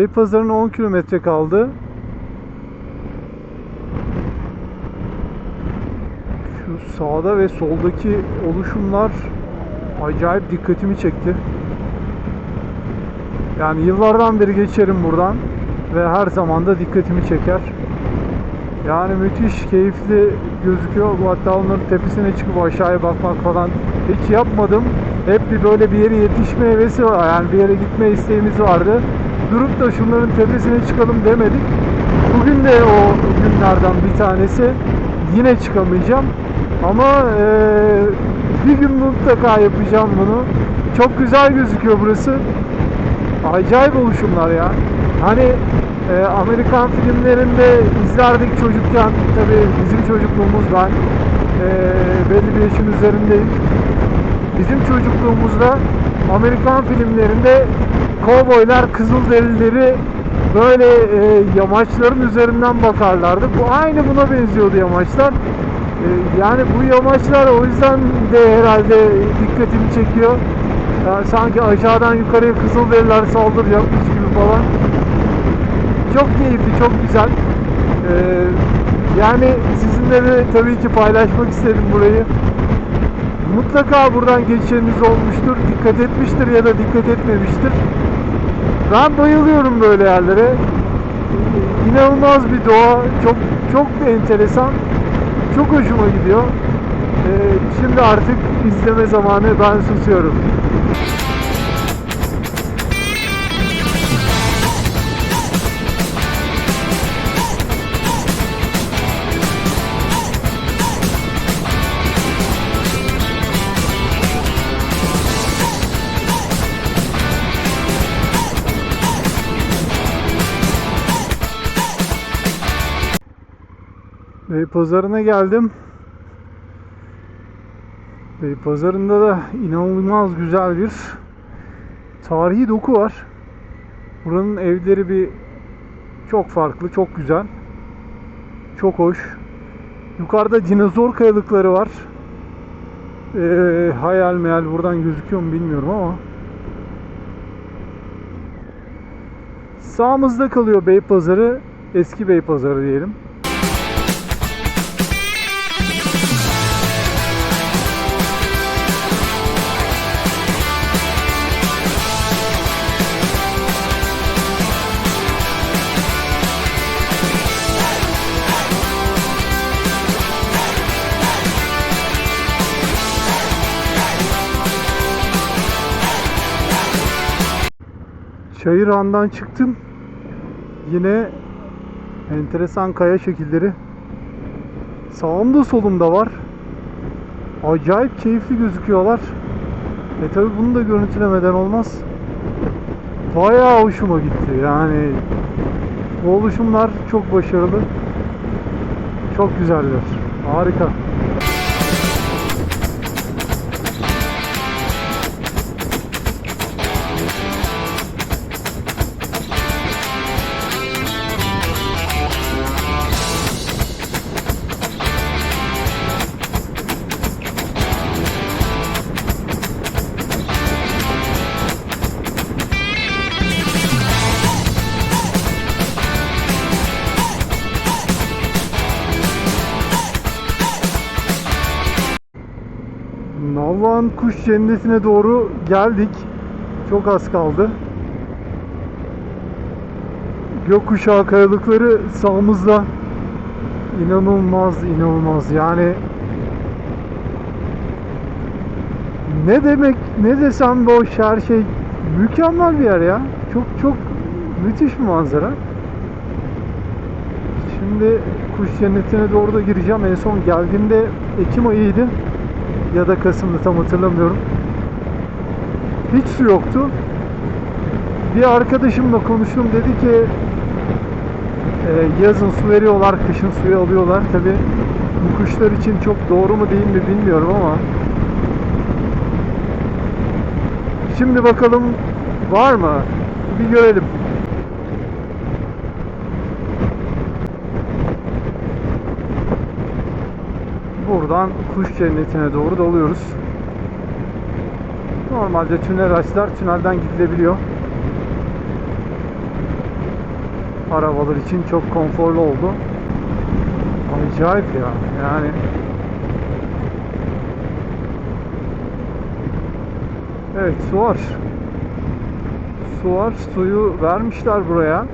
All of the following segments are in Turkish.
Beypazarı'na 10 kilometre kaldı. Şu sağda ve soldaki oluşumlar acayip dikkatimi çekti. Yani yıllardan beri geçerim buradan ve her zaman da dikkatimi çeker. Yani müthiş keyifli gözüküyor. Bu Hatta onların tepesine çıkıp aşağıya bakmak falan hiç yapmadım. Hep bir böyle bir yere yetişme hevesi var. Yani bir yere gitme isteğimiz vardı. Durup da şunların tepesine çıkalım demedik. Bugün de o günlerden bir tanesi. Yine çıkamayacağım. Ama eee, bir gün mutlaka yapacağım bunu. Çok güzel gözüküyor burası. Acayip oluşumlar ya. Hani e, Amerikan filmlerinde izlerdik çocukken. Tabi bizim çocukluğumuz ben e, belli bir yaşın üzerindeyim. Bizim çocukluğumuzda Amerikan filmlerinde kovboylar Kızılderilileri böyle e, yamaçların üzerinden bakarlardı. Bu aynı buna benziyordu yamaçlar. E, yani bu yamaçlar o yüzden de herhalde dikkatimi çekiyor. Yani sanki aşağıdan yukarıya Kızılderililer saldıracakmış gibi falan. Çok keyifli, çok güzel. Ee, yani sizinle de tabii ki paylaşmak istedim burayı. Mutlaka buradan geçeniniz olmuştur, dikkat etmiştir ya da dikkat etmemiştir. Ben bayılıyorum böyle yerlere. İnanılmaz bir doğa, çok çok enteresan, çok hoşuma gidiyor. Ee, şimdi artık izleme zamanı ben susuyorum. Bey pazarına geldim. Bey pazarında da inanılmaz güzel bir tarihi doku var. Buranın evleri bir çok farklı, çok güzel. Çok hoş. Yukarıda dinozor kayalıkları var. Ee, hayal meyal buradan gözüküyor mu bilmiyorum ama. Sağımızda kalıyor Beypazarı, eski Beypazarı diyelim. Çayırhan'dan çıktım. Yine enteresan kaya şekilleri. Sağımda solumda var. Acayip keyifli gözüküyorlar. E tabi bunu da görüntülemeden olmaz. Bayağı hoşuma gitti. Yani bu oluşumlar çok başarılı. Çok güzeller. Harika. Nalvan kuş cennetine doğru geldik. Çok az kaldı. Gökkuşağı kayalıkları sağımızda. İnanılmaz, inanılmaz. Yani ne demek, ne desem boş her şey mükemmel bir yer ya. Çok çok müthiş bir manzara. Şimdi kuş cennetine doğru da gireceğim. En son geldiğimde Ekim ayıydı ya da Kasım'da tam hatırlamıyorum. Hiç su yoktu. Bir arkadaşımla konuştum dedi ki e, yazın su veriyorlar, kışın suyu alıyorlar. Tabi bu kuşlar için çok doğru mu değil mi bilmiyorum ama şimdi bakalım var mı? Bir görelim. Buradan kuş cennetine doğru dalıyoruz. Normalde tünel açlar, tünelden gidilebiliyor. arabalar için çok konforlu oldu. Acayip ya. Yani Evet su var. Su var. Suyu vermişler buraya.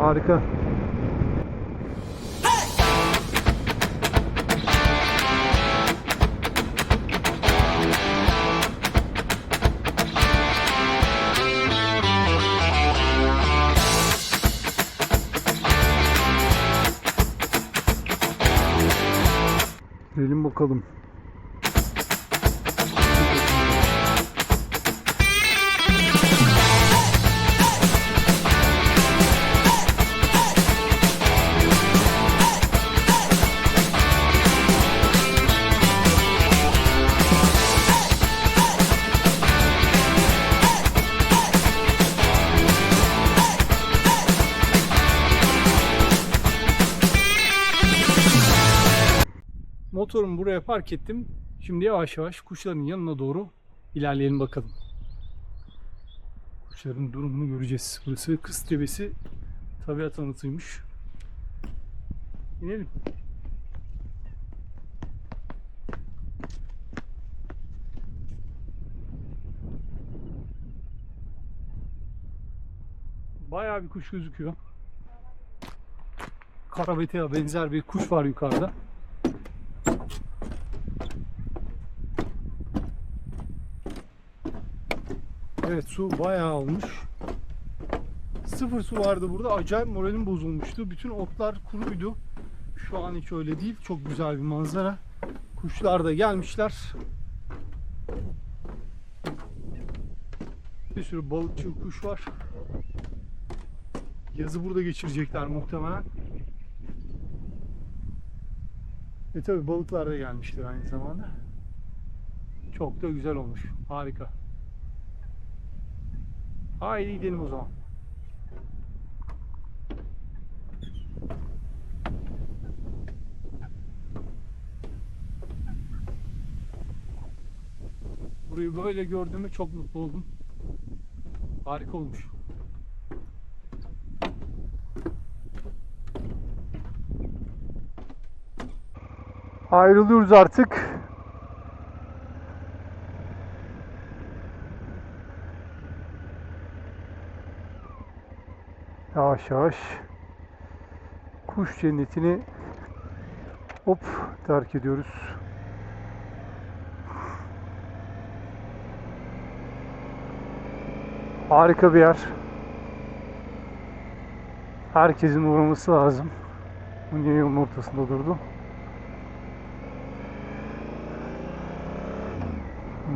Harika. Bakalım. Motorumu buraya park ettim. Şimdi yavaş yavaş kuşların yanına doğru ilerleyelim bakalım. Kuşların durumunu göreceğiz. Burası Kız Tepesi tabiat anıtıymış. İnelim. Bayağı bir kuş gözüküyor. Karabete'ye benzer bir kuş var yukarıda. Evet su bayağı olmuş. Sıfır su vardı burada. Acayip moralim bozulmuştu. Bütün otlar kuruydu. Şu an hiç öyle değil. Çok güzel bir manzara. Kuşlar da gelmişler. Bir sürü balıkçı kuş var. Yazı burada geçirecekler muhtemelen. E tabi balıklar da gelmiştir aynı zamanda. Çok da güzel olmuş. Harika. Haydi gidelim o zaman. Burayı böyle gördüğüme çok mutlu oldum. Harika olmuş. Ayrılıyoruz artık. Yavaş kuş cennetini hop terk ediyoruz. Harika bir yer. Herkesin uğraması lazım. Bu niye yolun ortasında durdu?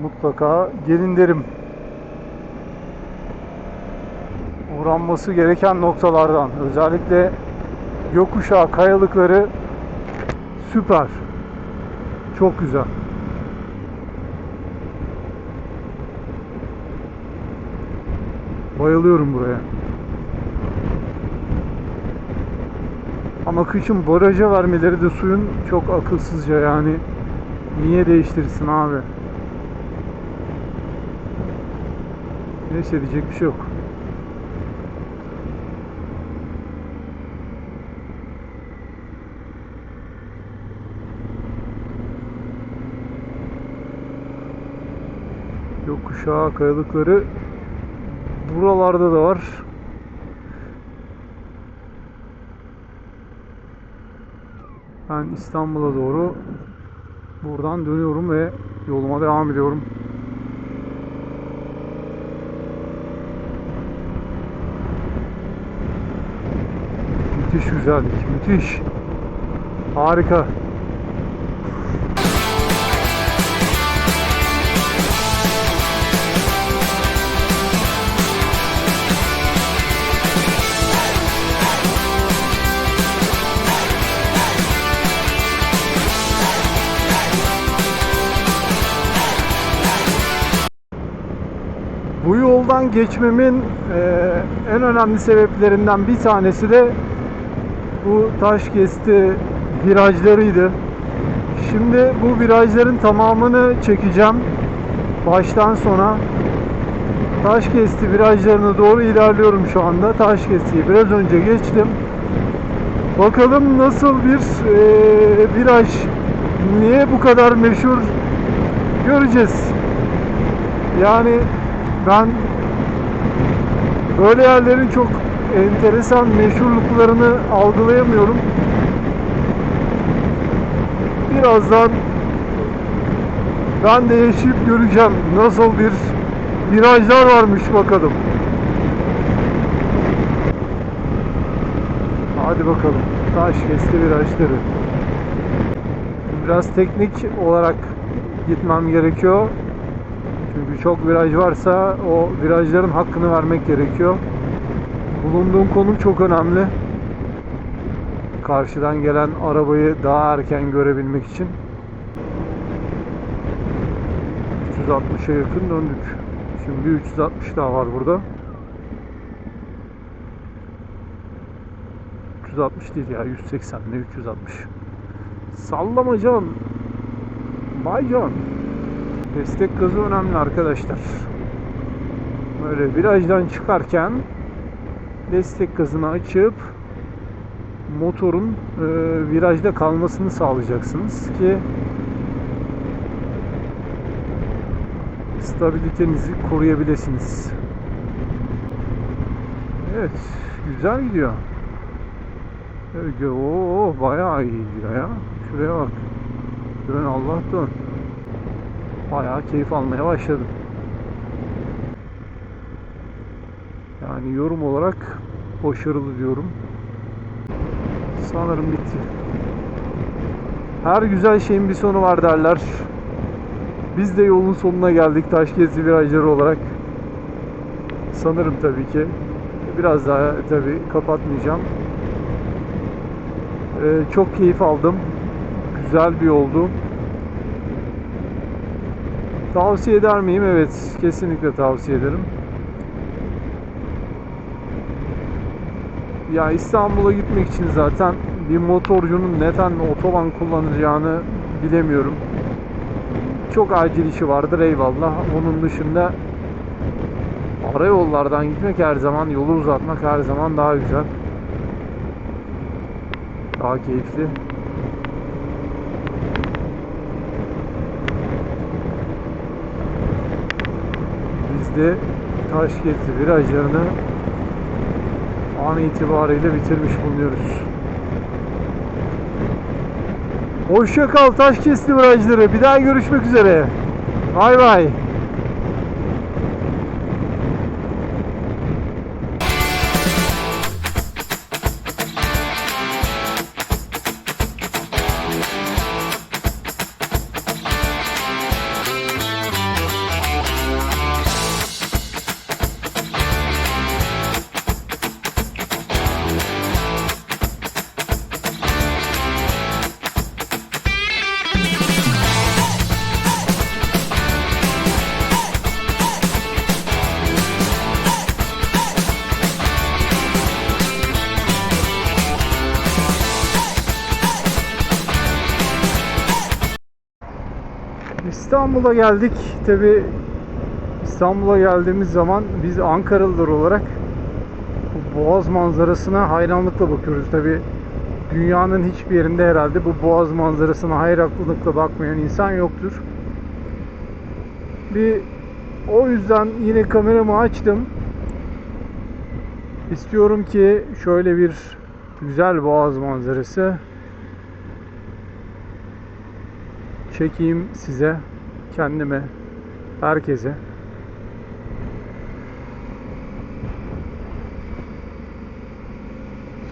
Mutlaka gelin derim. Uğranması gereken noktalardan. Özellikle yokuşağı kayalıkları süper. Çok güzel. Bayılıyorum buraya. Ama kışın baraja vermeleri de suyun çok akılsızca yani. Niye değiştirsin abi? Neyse diyecek bir şey yok. Yokuşağı kayalıkları buralarda da var. Ben İstanbul'a doğru buradan dönüyorum ve yoluma devam ediyorum. Müthiş güzellik, müthiş. Harika. Bu yoldan geçmemin eee, en önemli sebeplerinden bir tanesi de bu taş kesti virajlarıydı. Şimdi bu virajların tamamını çekeceğim baştan sona. Taş kesti virajlarına doğru ilerliyorum şu anda. Taş kestiği biraz önce geçtim. Bakalım nasıl bir eee, viraj, niye bu kadar meşhur göreceğiz. Yani ben böyle yerlerin çok enteresan meşhurluklarını algılayamıyorum. Birazdan ben de yaşayıp göreceğim nasıl bir virajlar varmış bakalım. Hadi bakalım. Taş kesti virajları. Biraz teknik olarak gitmem gerekiyor. Çünkü çok viraj varsa o virajların hakkını vermek gerekiyor. Bulunduğum konum çok önemli. Karşıdan gelen arabayı daha erken görebilmek için. 360'a yakın döndük. Şimdi 360 daha var burada. 360 değil ya 180 ne 360. Sallama can. Bay can. Destek gazı önemli arkadaşlar. Böyle virajdan çıkarken destek gazını açıp motorun e, virajda kalmasını sağlayacaksınız ki stabilitenizi koruyabilirsiniz. Evet, güzel gidiyor. Evet, oo bayağı iyi gidiyor ya. Şuraya bak. Dön Allah dön. Bayağı keyif almaya başladım. Yani yorum olarak başarılı diyorum. Sanırım bitti. Her güzel şeyin bir sonu var derler. Biz de yolun sonuna geldik Taşkezi virajları olarak. Sanırım tabii ki. Biraz daha tabii kapatmayacağım. Ee, çok keyif aldım. Güzel bir yoldu. Tavsiye eder miyim? Evet, kesinlikle tavsiye ederim. Ya İstanbul'a gitmek için zaten bir motorcunun neden otoban kullanacağını bilemiyorum. Çok acil işi vardır eyvallah. Onun dışında ara yollardan gitmek her zaman, yolu uzatmak her zaman daha güzel. Daha keyifli. Biz de Taşkent'i virajlarını an itibariyle bitirmiş bulunuyoruz. Hoşça kal Taşkesti virajları. Bir daha görüşmek üzere. Bay bay. İstanbul'a geldik. Tabi İstanbul'a geldiğimiz zaman biz Ankaralılar olarak bu Boğaz manzarasına hayranlıkla bakıyoruz. Tabi dünyanın hiçbir yerinde herhalde bu Boğaz manzarasına hayranlıkla bakmayan insan yoktur. Bir o yüzden yine kameramı açtım. İstiyorum ki şöyle bir güzel Boğaz manzarası çekeyim size, kendime, herkese.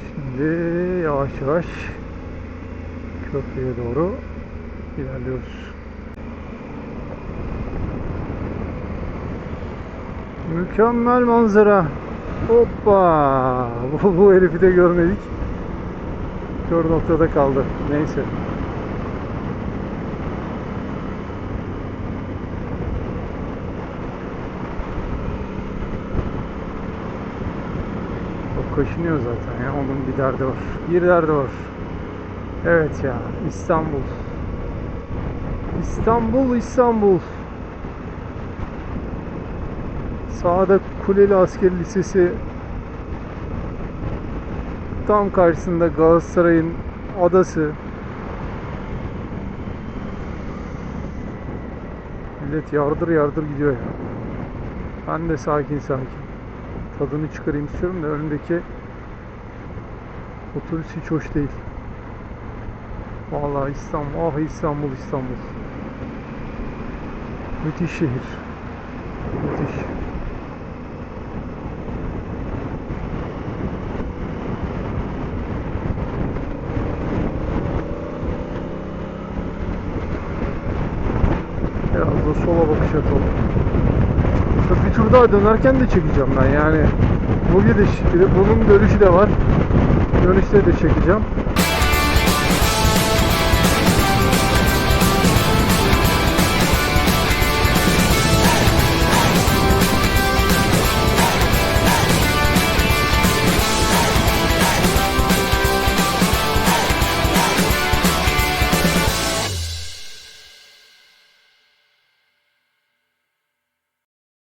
Şimdi yavaş yavaş köprüye doğru ilerliyoruz. Mükemmel manzara. Hoppa! Bu, bu herifi de görmedik. Kör noktada kaldı. Neyse. Kaşınıyor zaten ya. Onun bir derdi var. Bir derdi var. Evet ya. İstanbul. İstanbul, İstanbul. Sağda Kuleli Asker Lisesi. Tam karşısında Galatasaray'ın adası. Millet yardır yardır gidiyor ya. Ben de sakin sakin. Tadını çıkarayım istiyorum da önümdeki otobüs hiç hoş değil. Vallahi İstanbul, ah İstanbul, İstanbul. Müthiş şehir. Müthiş. Biraz da sola bakış atalım. Tabii Bir tur daha dönerken de çekeceğim ben yani. Bu gidiş, bunun dönüşü de var. Dönüşte de çekeceğim.